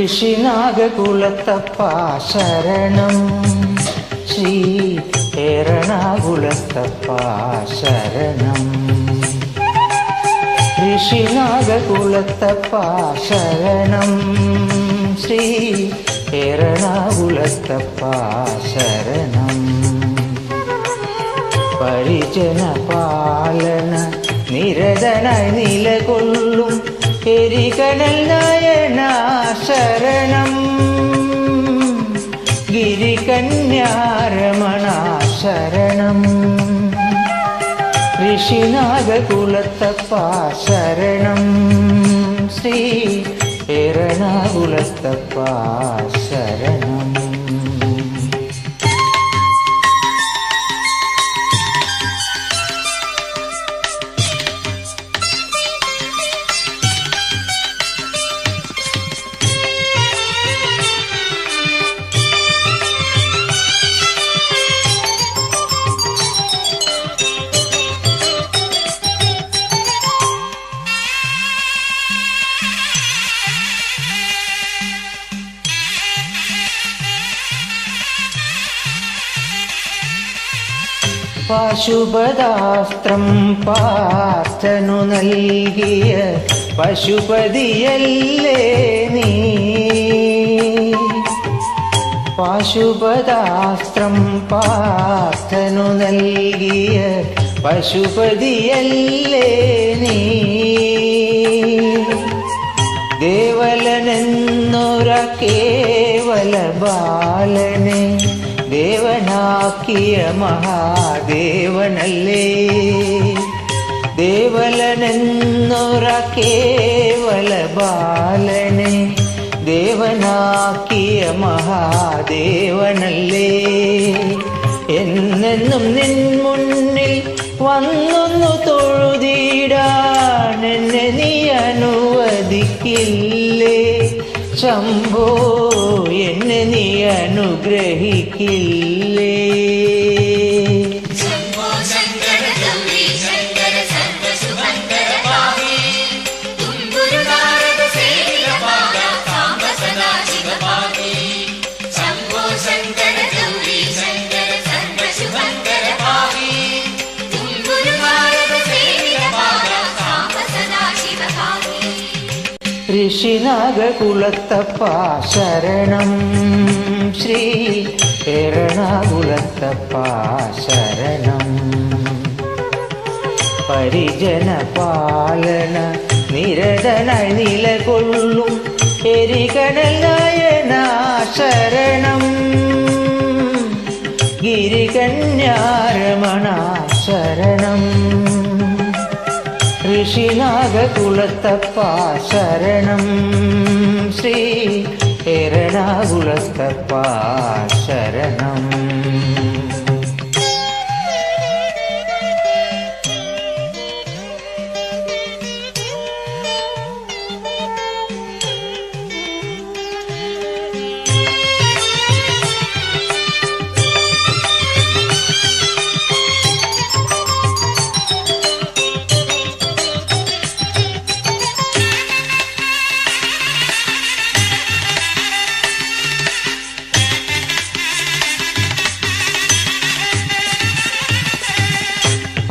ഋഷിനാഗകുലത്തപ്പ ശരണം ശ്രീ എറണാകുളത്തപ്പ ശരണം ശ്രീ എറണാകുളത്തപ്പ പരിജന പാലന നിരതനായി നിലകൊള്ളും. എരികടൽ നായന ശരണം ഗിരികന്യാരമണ ശരണം ഋഷിനാഗകുലത്തപ്പ ശരണം ശ്രീ എറണാകുളത്തപ്പ ശരണം പശുപതാസ്ത്രം പാസ്റ്റനു നൽകിയ പശുപതിയല്ലേ നീ? പശുപതാസ്ത്രം പാർത്ഥനു നൽകിയ പശുപതിയല്ലേ നീ? ദേവലനെന്നൊര കേവല ബാലനെ ദേവനാക്കിയ മഹാദേവനല്ലേ? ദേവലനെന്നൊര കേവല ബാലനെ ദേവനാക്കിയ മഹാദേവനല്ലേ? എന്നെന്നും നിൻ മുന്നിൽ വന്നൊന്നു തൊഴുതിടാൻ നീ അനുവദിക്കില്ലേ? ശംഭോ എന്നെ നീ അനുഗ്രഹിക്കില്ലേ? ഋഷിനാഗകുലത്തപ്പ ശരണം ശ്രീ എറണാകുളത്തപ്പ ശരണം പരിജന പാലന നിരതനായി നിലകൊള്ളും. എരികടൽ ശരണം ഗിരികന്യാരമണ ശരണം ഋഷിനാഗകുലത്തപ്പ ശരണം ശ്രീ എറണാകുളത്തപ്പ ശരണം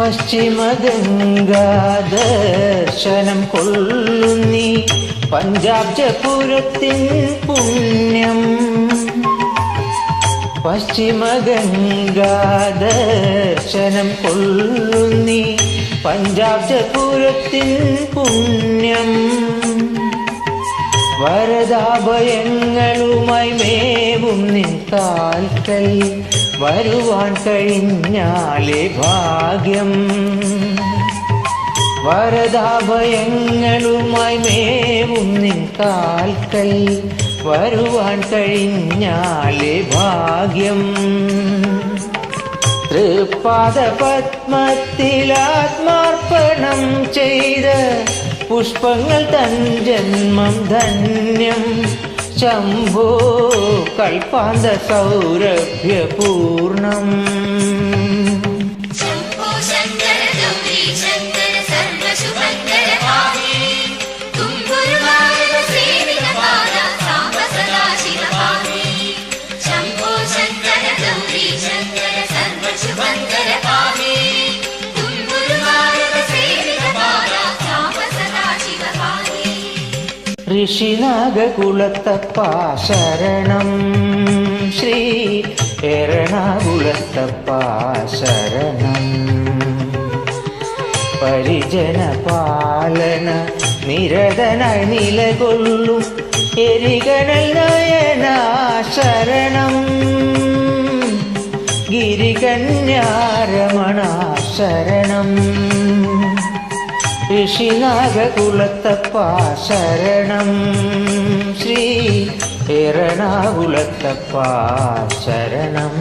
പശ്ചിമഗംഗാദർശനം കൊള്ളുന്നി പഞ്ചാബ് ജപുരത്തിൻ പുണ്യം. പശ്ചിമഗംഗാദർശനം കൊള്ളുന്നി പഞ്ചാബ് ജപുരത്തിൻ പുണ്യം. വരദാഭയങ്ങളുമായി മേവും നിൻ കാൽക്കൽ വരുവാൻ കഴിഞ്ഞാലേ ഭാഗ്യം. വരദാഭയങ്ങളുമായി മേവും നിൻ കാൽക്കൽ. വരുവാൻ കഴിഞ്ഞാലേ ഭാഗ്യം. തൃപ്പാദ പത്മത്തിൽ ആത്മാർപ്പണം ചെയ്ത പുഷ്പങ്ങൾ തൻ ജന്മം ധന്യം. ശംഭോ കൽപ്പാന്ത സൗരഭ്യപൂർണം ശങ്കര സർവശുഭങ്കര പാമി ഋഷിനാഗകുലത്തപ്പ ശരണം ശ്രീ എറണാകുളത്തപ്പ ശരണം പരിജന പാലന നിരതനായി നിലകൊള്ളും എരികണൽ നയന ശരണം ഗിരികന്യാരമണ ശരണം ഋഷിനാഗകുലത്തപ്പ ശരണം ശ്രീ എറണാകുളത്തപ്പ ശരണം